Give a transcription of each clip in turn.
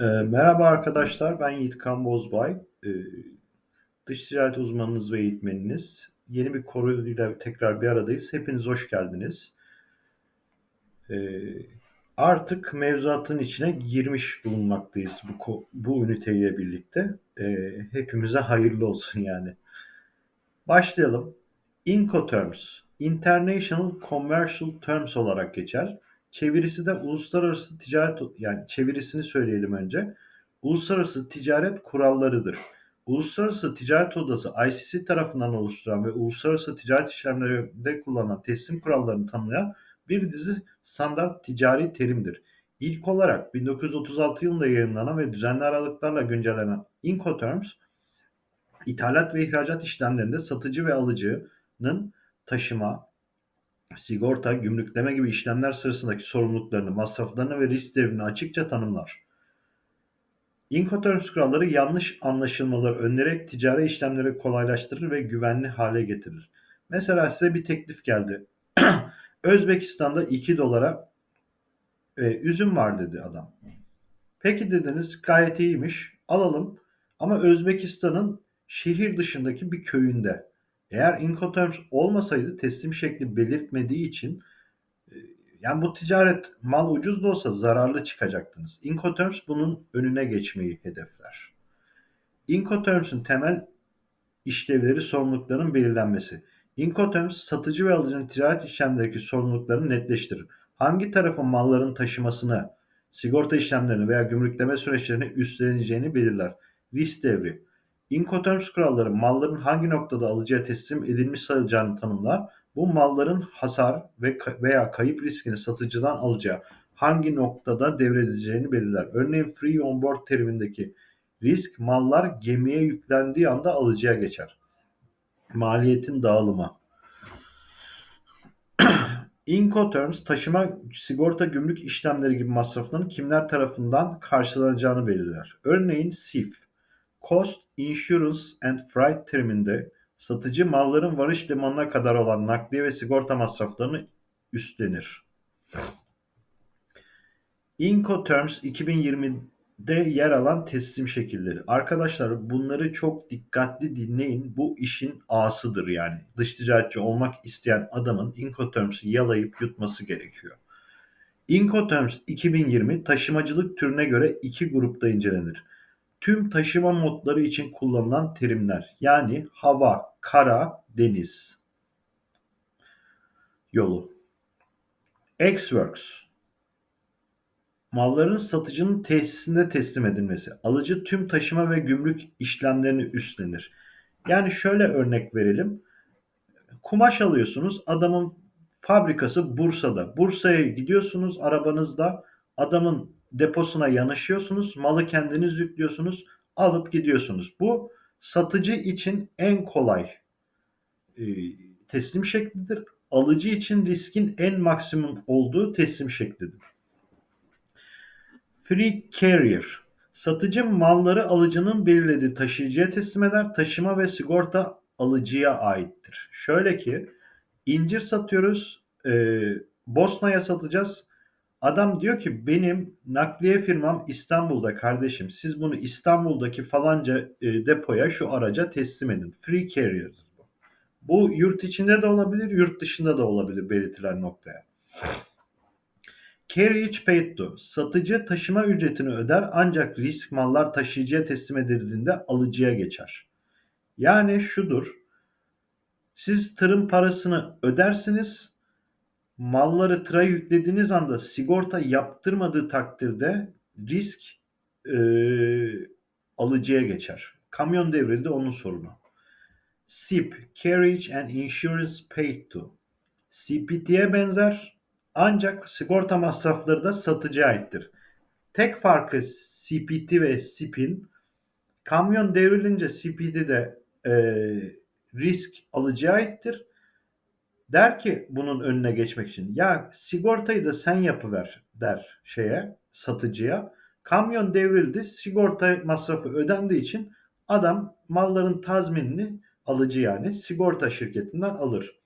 Ee, merhaba arkadaşlar, ben Yiğitkan Bozbay. Ee, dış ticaret uzmanınız ve eğitmeniniz. Yeni bir konuyla tekrar bir aradayız. Hepiniz hoş geldiniz. Ee, artık mevzuatın içine girmiş bulunmaktayız bu, bu üniteyle birlikte. Ee, hepimize hayırlı olsun yani. Başlayalım. Incoterms, International Commercial Terms olarak geçer. Çevirisi de uluslararası ticaret yani çevirisini söyleyelim önce. Uluslararası ticaret kurallarıdır. Uluslararası Ticaret Odası ICC tarafından oluşturan ve uluslararası ticaret işlemlerinde kullanılan teslim kurallarını tanımlayan bir dizi standart ticari terimdir. İlk olarak 1936 yılında yayınlanan ve düzenli aralıklarla güncellenen Incoterms, ithalat ve ihracat işlemlerinde satıcı ve alıcının taşıma, sigorta, gümrükleme gibi işlemler sırasındaki sorumluluklarını, masraflarını ve risk devrini açıkça tanımlar. Incoterms kuralları yanlış anlaşılmaları önlerek ticari işlemleri kolaylaştırır ve güvenli hale getirir. Mesela size bir teklif geldi. Özbekistan'da 2 dolara e, üzüm var dedi adam. Peki dediniz gayet iyiymiş alalım ama Özbekistan'ın şehir dışındaki bir köyünde. Eğer Incoterms olmasaydı teslim şekli belirtmediği için e, yani bu ticaret mal ucuz da olsa zararlı çıkacaktınız. Incoterms bunun önüne geçmeyi hedefler. Incoterms'ün temel işlevleri sorumlulukların belirlenmesi. Incoterms satıcı ve alıcının ticaret işlemlerindeki sorumluluklarını netleştirir. Hangi tarafın malların taşımasını, sigorta işlemlerini veya gümrükleme süreçlerini üstleneceğini belirler. Risk devri. Incoterms kuralları malların hangi noktada alıcıya teslim edilmiş sayılacağını tanımlar. Bu malların hasar ve veya kayıp riskini satıcıdan alıcıya hangi noktada devredileceğini belirler. Örneğin free on board terimindeki risk mallar gemiye yüklendiği anda alıcıya geçer. Maliyetin dağılımı. Incoterms taşıma, sigorta, gümrük işlemleri gibi masrafların kimler tarafından karşılanacağını belirler. Örneğin SIF, Cost, Insurance and Freight teriminde satıcı malların varış limanına kadar olan nakliye ve sigorta masraflarını üstlenir. Incoterms 2020'de yer alan teslim şekilleri. Arkadaşlar bunları çok dikkatli dinleyin. Bu işin ağasıdır yani. Dış ticaretçi olmak isteyen adamın Incoterms'i yalayıp yutması gerekiyor. Incoterms 2020 taşımacılık türüne göre iki grupta incelenir tüm taşıma modları için kullanılan terimler. Yani hava, kara, deniz yolu. X-Works Malların satıcının tesisinde teslim edilmesi. Alıcı tüm taşıma ve gümrük işlemlerini üstlenir. Yani şöyle örnek verelim. Kumaş alıyorsunuz. Adamın fabrikası Bursa'da. Bursa'ya gidiyorsunuz arabanızda. Adamın deposuna yanaşıyorsunuz. Malı kendiniz yüklüyorsunuz. Alıp gidiyorsunuz. Bu satıcı için en kolay e, teslim şeklidir. Alıcı için riskin en maksimum olduğu teslim şeklidir. Free Carrier Satıcı malları alıcının belirlediği taşıyıcıya teslim eder. Taşıma ve sigorta alıcıya aittir. Şöyle ki incir satıyoruz. E, Bosna'ya satacağız. Adam diyor ki benim nakliye firmam İstanbul'da kardeşim. Siz bunu İstanbul'daki falanca e, depoya şu araca teslim edin. Free carrier bu. Bu yurt içinde de olabilir, yurt dışında da olabilir belirtilen noktaya. Carriage paid to. Satıcı taşıma ücretini öder ancak risk mallar taşıyıcıya teslim edildiğinde alıcıya geçer. Yani şudur. Siz tırın parasını ödersiniz malları tıra yüklediğiniz anda sigorta yaptırmadığı takdirde risk e, alıcıya geçer. Kamyon devrildi onun sorunu. SIP, Carriage and Insurance Paid to. CPT'ye benzer ancak sigorta masrafları da satıcıya aittir. Tek farkı CPT ve SIP'in kamyon devrilince CPT'de e, risk alıcıya aittir. Der ki bunun önüne geçmek için ya sigortayı da sen yapıver der şeye satıcıya. Kamyon devrildi sigorta masrafı ödendiği için adam malların tazminini alıcı yani sigorta şirketinden alır.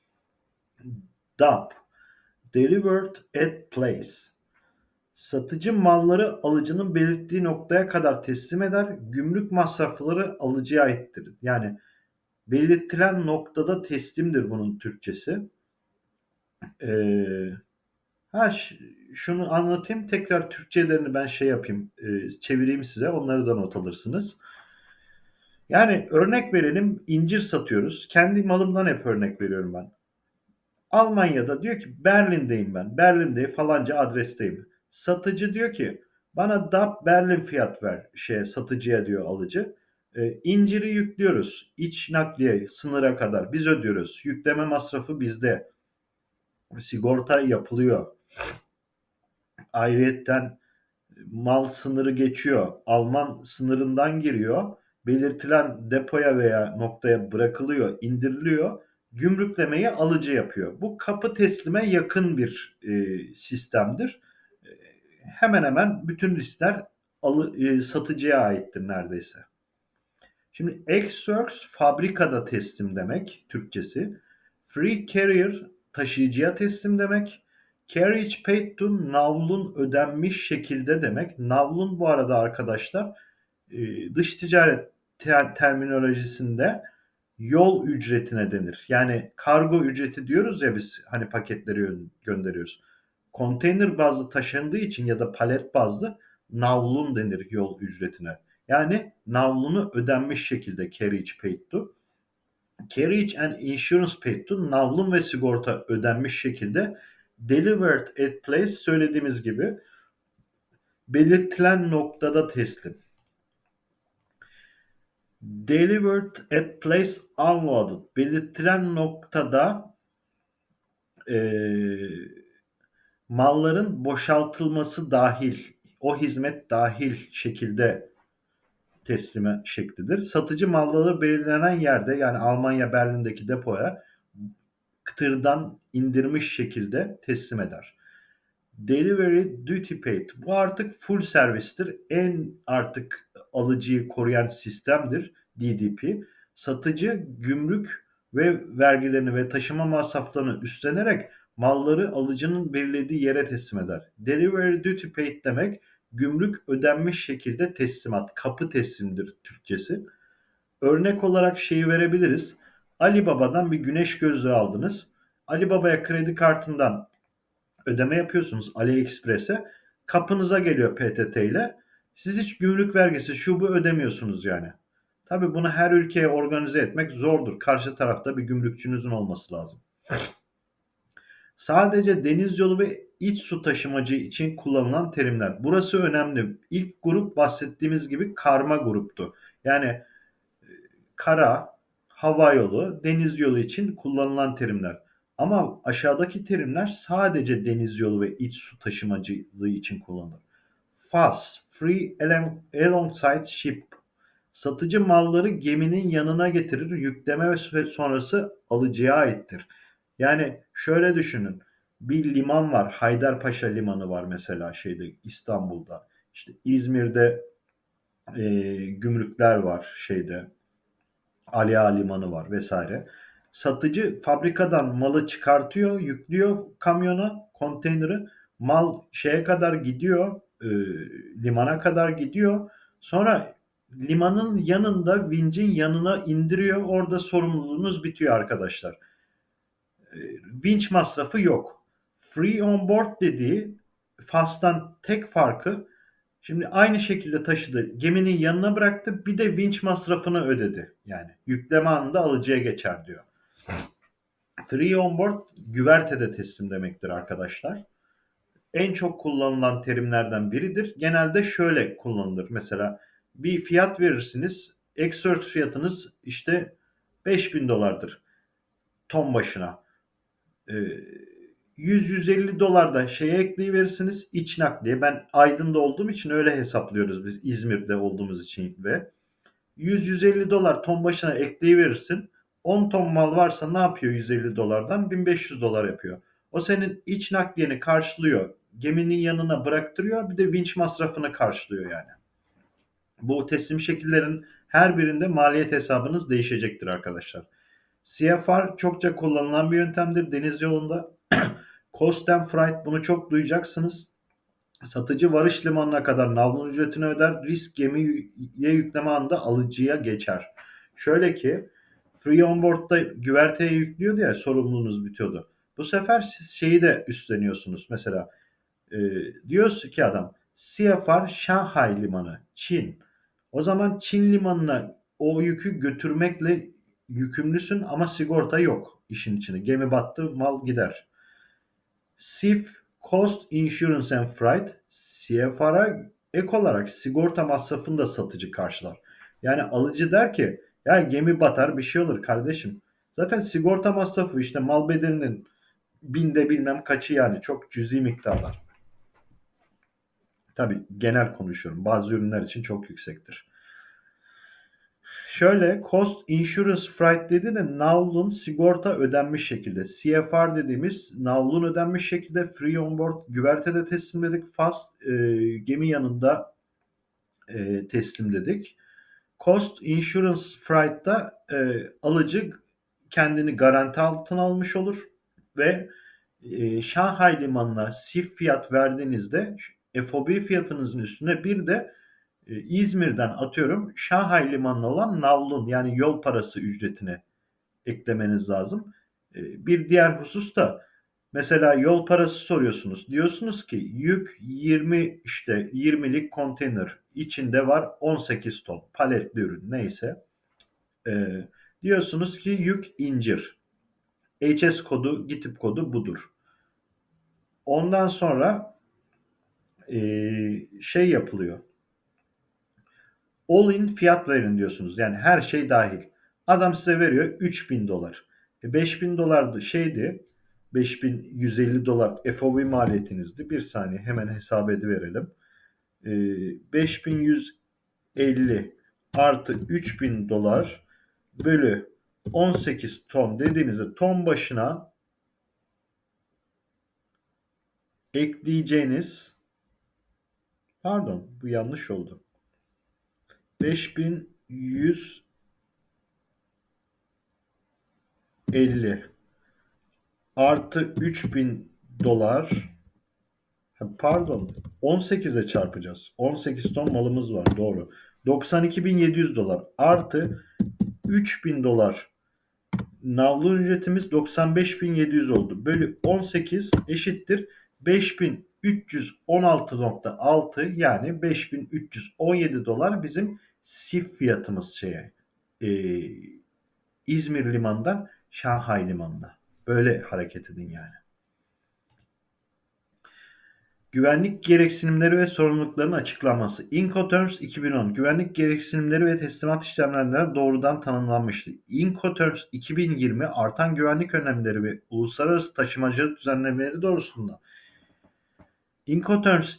DAP Delivered at Place Satıcı malları alıcının belirttiği noktaya kadar teslim eder. Gümrük masrafları alıcıya aittir. Yani belirtilen noktada teslimdir bunun Türkçesi. Ee, ha şunu anlatayım. Tekrar Türkçelerini ben şey yapayım. E, çevireyim size. Onları da not alırsınız. Yani örnek verelim incir satıyoruz. Kendi malımdan hep örnek veriyorum ben. Almanya'da diyor ki Berlin'deyim ben. Berlin'de falanca adresteyim. Satıcı diyor ki bana DAP Berlin fiyat ver şeye satıcıya diyor alıcı. E, inciri yüklüyoruz. İç nakliye sınıra kadar biz ödüyoruz. Yükleme masrafı bizde. Sigorta yapılıyor. Ayrıyetten mal sınırı geçiyor. Alman sınırından giriyor. Belirtilen depoya veya noktaya bırakılıyor, indiriliyor. Gümrüklemeyi alıcı yapıyor. Bu kapı teslime yakın bir e, sistemdir. E, hemen hemen bütün riskler alı, e, satıcıya aittir neredeyse. Şimdi ex-works fabrikada teslim demek Türkçesi. Free carrier taşıyıcıya teslim demek. Carriage paid to navlun ödenmiş şekilde demek. Navlun bu arada arkadaşlar e, dış ticaret ter- terminolojisinde yol ücretine denir. Yani kargo ücreti diyoruz ya biz hani paketleri gönderiyoruz. Konteyner bazlı taşındığı için ya da palet bazlı navlun denir yol ücretine. Yani navlunu ödenmiş şekilde carriage paid to. Carriage and insurance paid to navlun ve sigorta ödenmiş şekilde delivered at place söylediğimiz gibi belirtilen noktada teslim. Delivered at place unloaded. Belirtilen noktada e, malların boşaltılması dahil, o hizmet dahil şekilde teslime şeklidir. Satıcı malları belirlenen yerde yani Almanya Berlin'deki depoya tırdan indirmiş şekilde teslim eder. Delivery Duty Paid. Bu artık full servistir. En artık alıcıyı koruyan sistemdir DDP. Satıcı gümrük ve vergilerini ve taşıma masraflarını üstlenerek malları alıcının belirlediği yere teslim eder. Delivery Duty Paid demek gümrük ödenmiş şekilde teslimat, kapı teslimdir Türkçesi. Örnek olarak şeyi verebiliriz. Ali Baba'dan bir güneş gözlüğü aldınız. Ali Baba'ya kredi kartından ödeme yapıyorsunuz AliExpress'e. Kapınıza geliyor PTT ile. Siz hiç gümrük vergisi şu bu ödemiyorsunuz yani. Tabi bunu her ülkeye organize etmek zordur. Karşı tarafta bir gümrükçünüzün olması lazım. Sadece deniz yolu ve iç su taşımacı için kullanılan terimler. Burası önemli. İlk grup bahsettiğimiz gibi karma gruptu. Yani e, kara, hava yolu, deniz yolu için kullanılan terimler. Ama aşağıdaki terimler sadece deniz yolu ve iç su taşımacılığı için kullanılır. Fast, free alongside ship. Satıcı malları geminin yanına getirir. Yükleme ve sonrası alıcıya aittir. Yani şöyle düşünün. Bir liman var. Haydarpaşa Limanı var mesela şeyde İstanbul'da. İşte İzmir'de e, gümrükler var şeyde. Aliya Limanı var vesaire. Satıcı fabrikadan malı çıkartıyor, yüklüyor kamyona, konteyneri. Mal şeye kadar gidiyor, e, limana kadar gidiyor. Sonra limanın yanında vincin yanına indiriyor. Orada sorumluluğunuz bitiyor arkadaşlar. E, vinç masrafı yok. Free on board dediği FAS'tan tek farkı şimdi aynı şekilde taşıdı. Geminin yanına bıraktı. Bir de vinç masrafını ödedi. Yani yükleme anında alıcıya geçer diyor. Free on board güvertede teslim demektir arkadaşlar. En çok kullanılan terimlerden biridir. Genelde şöyle kullanılır. Mesela bir fiyat verirsiniz. Exert fiyatınız işte 5000 dolardır ton başına. Ee, 100-150 dolar da şeye ekleyiverirsiniz iç nakliye. Ben Aydın'da olduğum için öyle hesaplıyoruz biz İzmir'de olduğumuz için ve 100-150 dolar ton başına ekleyiverirsin. 10 ton mal varsa ne yapıyor 150 dolardan? 1500 dolar yapıyor. O senin iç nakliyeni karşılıyor. Geminin yanına bıraktırıyor. Bir de vinç masrafını karşılıyor yani. Bu teslim şekillerin her birinde maliyet hesabınız değişecektir arkadaşlar. CFR çokça kullanılan bir yöntemdir deniz yolunda. Freight bunu çok duyacaksınız. Satıcı varış limanına kadar navlun ücretini öder. Risk gemiye yükleme anda alıcıya geçer. Şöyle ki Free on board'da güverteye yüklüyordu ya sorumluluğunuz bitiyordu. Bu sefer siz şeyi de üstleniyorsunuz. Mesela e, diyoruz ki adam CFR Şanghay Limanı Çin. O zaman Çin limanına o yükü götürmekle yükümlüsün ama sigorta yok işin içine. Gemi battı mal gider. SIF Cost Insurance and Freight CFR'a ek olarak sigorta masrafını satıcı karşılar. Yani alıcı der ki ya gemi batar bir şey olur kardeşim. Zaten sigorta masrafı işte mal bedelinin binde bilmem kaçı yani çok cüzi miktarlar. Tabi genel konuşuyorum. Bazı ürünler için çok yüksektir. Şöyle Cost Insurance Freight dedi de navlun sigorta ödenmiş şekilde. CFR dediğimiz navlun ödenmiş şekilde free on board güvertede teslimledik. Fast e, gemi yanında e, teslimledik. Cost Insurance Freight'ta e, alıcı kendini garanti altına almış olur ve e, Şanghay Limanı'na SIF fiyat verdiğinizde FOB fiyatınızın üstüne bir de İzmir'den atıyorum Şanghay Limanı'na olan navlun yani yol parası ücretine eklemeniz lazım. E, bir diğer husus da mesela yol parası soruyorsunuz. Diyorsunuz ki yük 20 işte 20'lik konteyner içinde var 18 ton paletli ürün neyse. E, diyorsunuz ki yük incir. HS kodu, GİTİP kodu budur. Ondan sonra e, şey yapılıyor all in fiyat verin diyorsunuz. Yani her şey dahil. Adam size veriyor 3000 dolar. E 5000 dolardı şeydi 5150 dolar FOB maliyetinizdi. Bir saniye hemen hesap ediverelim. E, 5150 artı 3000 dolar bölü 18 ton dediğinizde ton başına ekleyeceğiniz pardon bu yanlış oldu. 5150 artı 3000 dolar pardon 18'e çarpacağız. 18 ton malımız var doğru. 92.700 dolar artı 3000 dolar navlu ücretimiz 95.700 oldu. Bölü 18 eşittir 5316.6 yani 5317 dolar bizim sif fiyatımız şeye e, İzmir limandan Şanghay limanına. Böyle hareket edin yani. Güvenlik gereksinimleri ve sorumlulukların açıklanması. Incoterms 2010 güvenlik gereksinimleri ve teslimat işlemlerine doğrudan tanımlanmıştı. Incoterms 2020 artan güvenlik önlemleri ve uluslararası taşımacılık düzenlemeleri doğrusunda Incoterms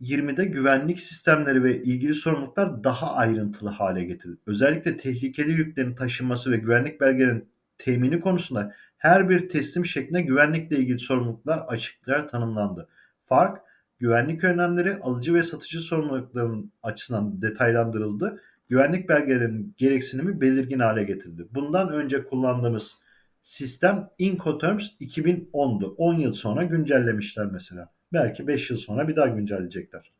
2020'de güvenlik sistemleri ve ilgili sorumluluklar daha ayrıntılı hale getirildi. Özellikle tehlikeli yüklerin taşınması ve güvenlik belgelerinin temini konusunda her bir teslim şeklinde güvenlikle ilgili sorumluluklar açıklığa tanımlandı. Fark, güvenlik önlemleri alıcı ve satıcı sorumluluklarının açısından detaylandırıldı. Güvenlik belgelerinin gereksinimi belirgin hale getirildi. Bundan önce kullandığımız sistem Incoterms 2010'du. 10 yıl sonra güncellemişler mesela. Belki 5 yıl sonra bir daha güncelleyecekler.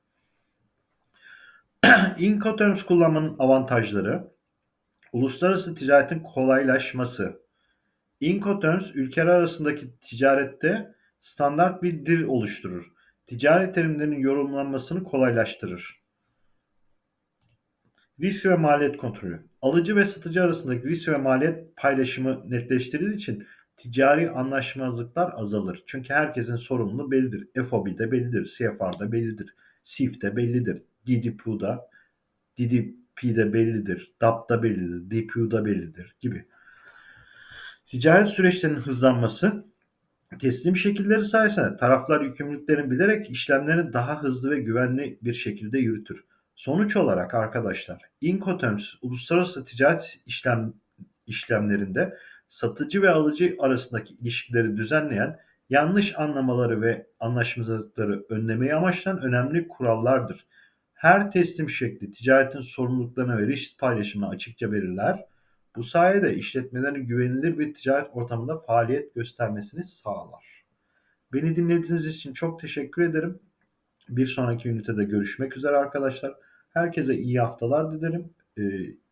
Incoterms kullanmanın avantajları uluslararası ticaretin kolaylaşması. Incoterms ülkeler arasındaki ticarette standart bir dil oluşturur. Ticaret terimlerinin yorumlanmasını kolaylaştırır. Risk ve maliyet kontrolü. Alıcı ve satıcı arasındaki risk ve maliyet paylaşımı netleştirildiği için ticari anlaşmazlıklar azalır. Çünkü herkesin sorumluluğu bellidir. FOB'de bellidir, CFR'da bellidir, SIF'de bellidir, DDP'da DDP'de bellidir, DAP'da bellidir, DPU'da bellidir gibi. Ticaret süreçlerinin hızlanması teslim şekilleri sayesinde taraflar yükümlülüklerini bilerek işlemlerini daha hızlı ve güvenli bir şekilde yürütür. Sonuç olarak arkadaşlar Incoterms uluslararası ticaret işlem işlemlerinde satıcı ve alıcı arasındaki ilişkileri düzenleyen yanlış anlamaları ve anlaşmazlıkları önlemeyi amaçlayan önemli kurallardır. Her teslim şekli ticaretin sorumluluklarını ve risk paylaşımını açıkça belirler. Bu sayede işletmelerin güvenilir bir ticaret ortamında faaliyet göstermesini sağlar. Beni dinlediğiniz için çok teşekkür ederim. Bir sonraki ünitede görüşmek üzere arkadaşlar. Herkese iyi haftalar dilerim. Ee,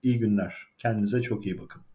iyi günler. Kendinize çok iyi bakın.